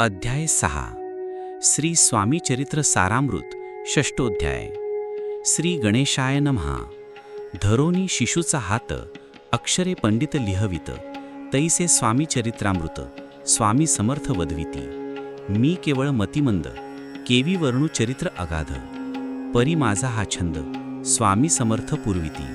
अध्याय सहा. श्री स्वामी चरित्र सारामृत षष्टोध्याय श्री गणेशाय नमहा. धरोनी शिशूचा हात अक्षरे पंडित लिहवित. तैसे स्वामी चरित्रामृत स्वामी समर्थ वदविती. मी केवळ मतिमंद केवी वर्णू चरित्र अगाध. परी माझा हा छंद स्वामी समर्थ पुरविती.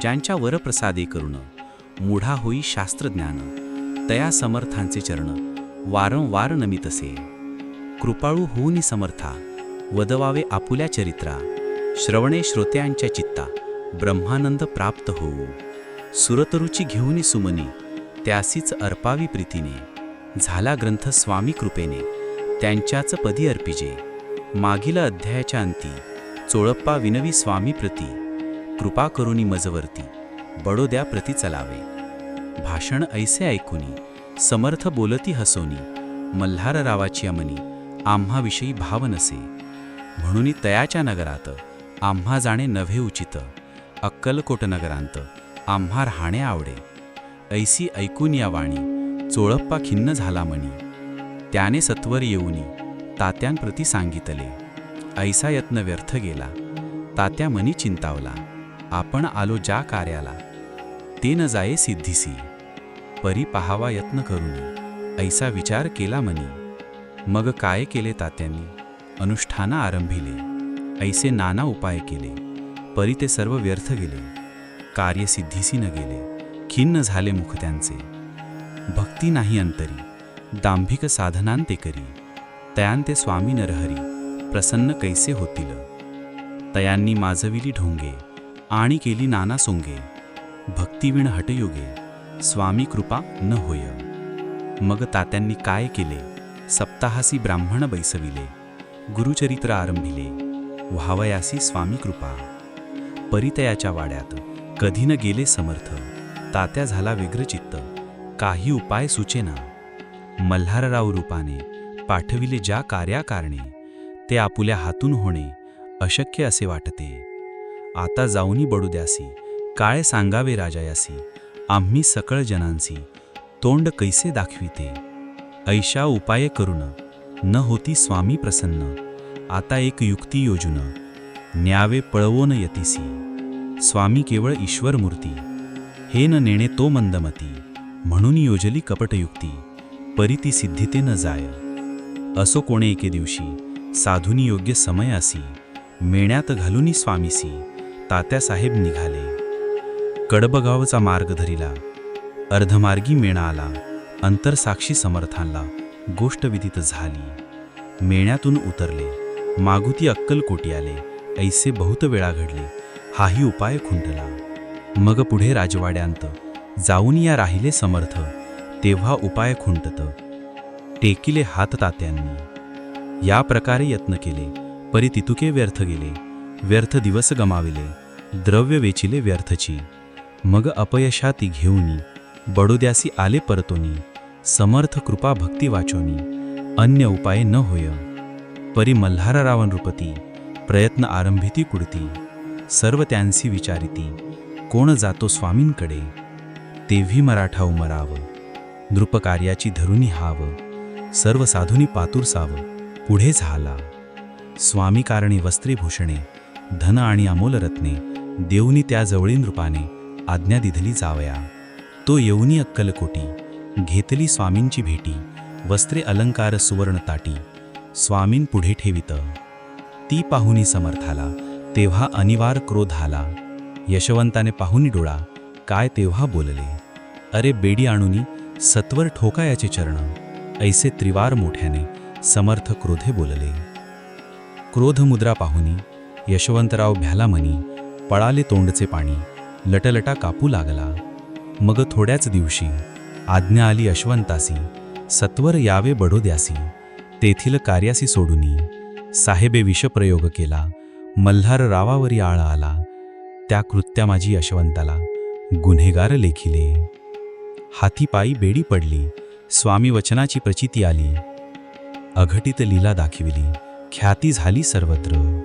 ज्यांच्या वरप्रसादे करुण मूढा होई शास्त्रज्ञान. तया समर्थांचे चरण वारंवार नमितसे कृपाळू होऊनी समर्था वदवावे आपुल्या चरित्रा श्रवणे श्रोत्यांच्या चित्ता ब्रह्मानंद प्राप्त होऊ सुरतरुची घेऊनी सुमनी त्यासीच अर्पावी प्रीतीने झाला ग्रंथ स्वामी कृपेने त्यांच्याच पदी अर्पिजे. मागील अध्यायाच्या अंती चोळप्पा विनवी स्वामी प्रती कृपा करुनी मजवर्ती बडोद्या प्रती चलावे. भाषण ऐसे ऐकुनी समर्थ बोलती हसोनी मल्हार रावाची अमनी आम्हाविषयी भाव नसे. म्हणून तयाच्या नगरात आम्हा जाणे नव्हे उचित अक्कलकोट नगरांत आम्हा राहणे आवडे. ऐसी ऐकून या वाणी चोळप्पा खिन्न झाला म्हणी त्याने सत्वर येऊनी तात्यांप्रती सांगितले. ऐसा यत्न व्यर्थ गेला तात्या मनी चिंतावला आपण आलो ज्या कार्याला ते न जाये सिद्धीसी. परी पहावा यत्न करून. ऐसा विचार केला म्हणे मग काय केले तात्यांनी? अनुष्ठाना आरंभिले. ऐसे नाना उपाय केले. परी ते सर्व व्यर्थ गेले. कार्यसिद्धीसी न गेले. खिन्न झाले मुख त्यांचे. भक्ती नाही अंतरी. दांभिक साधनांते करी. तयांते स्वामी नरहरी प्रसन्न कैसे होतील? तयांनी माजविली ढोंगे. आणि केली नाना सोंगे. भक्तिविण हटयोगे. स्वामी कृपा न होय. मग तात्यांनी काय केले? सप्ताहासी ब्राह्मण बैसविले. गुरुचरित्र आरंभिले. व्हावयासी स्वामी कृपा. परितयाच्या वाड्यात कधी न गेले समर्थ. तात्या झाला व्यग्रचित्त काही उपाय सुचेना. मल्हारराव रूपाने पाठविले ज्या कार्याकारणे ते आपुल्या हातून होणे अशक्य असे वाटते. आता जाऊनी बडुद्यासी काय सांगावे राजायासी आम्ही सकळ जनांसी तोंड कैसे दाखविते? ऐशा उपाय करून न होती स्वामी प्रसन्न आता एक युक्ती योजून न्यावे पळवोन यतीसी. स्वामी केवळ ईश्वर मूर्ती हे न नेणे तो मंदमती म्हणून योजली कपटयुक्ती परी ती सिद्धिते न जाय. असो कोणे एके दिवशी साधुनी योग्य समय असी मेण्यात घालूनी स्वामीसी तात्यासाहेब निघाले. कडबगावचा मार्ग धरिला. अर्धमार्गी मेणा आला अंतरसाक्षी समर्थांला गोष्ट विदित झाली. मेण्यातून उतरले. मागुती अक्कलकोटी आले. ऐसे बहुत वेळा घडले. हाही उपाय खुंटला. मग पुढे राजवाड्यांत जाऊन या राहिले समर्थ. तेव्हा उपाय खुंटत. टेकिले हात तात्यांनी. या प्रकारे यत्न केले. परी तितुके व्यर्थ गेले. व्यर्थ दिवस गमाविले. द्रव्य वेचिले व्यर्थची. मग अपयशाती घेऊनी बडोद्यासी आले परतोनी समर्थ कृपा भक्ती वाचोनी अन्य उपाय न होय. परी मल्हारा रावण रूपती प्रयत्न आरंभिती कुडती सर्व त्यांसी विचारिती कोण जातो स्वामींकडे? तेव्ही मराठा उमराव नृपकार्याची धरुनी हाव सर्व साधुनी पातूर साव पुढे झाला. स्वामी कारणी वस्त्रे भूषणे धन आणि अमोल रत्ने देऊनी त्या जवळी नृपाने आज्ञा दिधली जावया. तो येऊनी अक्कलकोटी घेतली स्वामींची भेटी वस्त्रे अलंकार सुवर्ण ताटी स्वामीन पुढे ठेवित. ती पाहुनी समर्थाला तेव्हा अनिवार क्रोध आला. यशवंताने पाहुनी डोळा काय तेव्हा बोलले? अरे बेडी आणुनी सत्वर ठोकायाचे चरण. ऐसे त्रिवार मोठ्याने समर्थ क्रोधे बोलले. क्रोधमुद्रा पाहुनी यशवंतराव भ्याला मनी पळाले तोंडचे पाणी लटलटा कापू लागला. मग थोड्याच दिवशी आज्ञा आली यशवंतासी सत्वर यावे बडोद्यासी तेथील कार्यासी सोडूनी साहेबे विषप्रयोग केला मल्हार रावावरी आळा आला त्या कृत्या माझी यशवंताला गुन्हेगार लेखिले. हातीपायी बेडी पडली स्वामी वचनाची प्रचिती आली. अघटित लीला दाखविली ख्याती झाली सर्वत्र.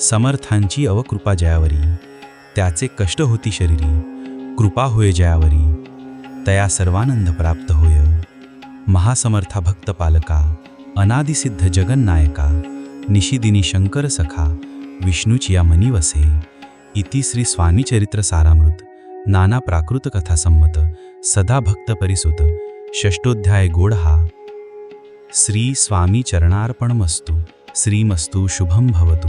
समर्थांची अवकृपा जयावरी त्याचे कष्ट होती शरीरी कृपा होय जयावरी तया सर्वानंद प्राप्त होय. महासमर्था भक्त पालका अनादिसिद्ध जगन्नायका निशिदिनी शंकर सखा विष्णूची या मनी वसे इति श्री स्वामीचरित्र सारामृत नाना प्राकृत कथा संमत सदा भक्त परिसुत षष्टोध्याय गोडहा. श्री स्वामी चरणार्पणमस्तु श्रीमस्तु शुभम भवतु.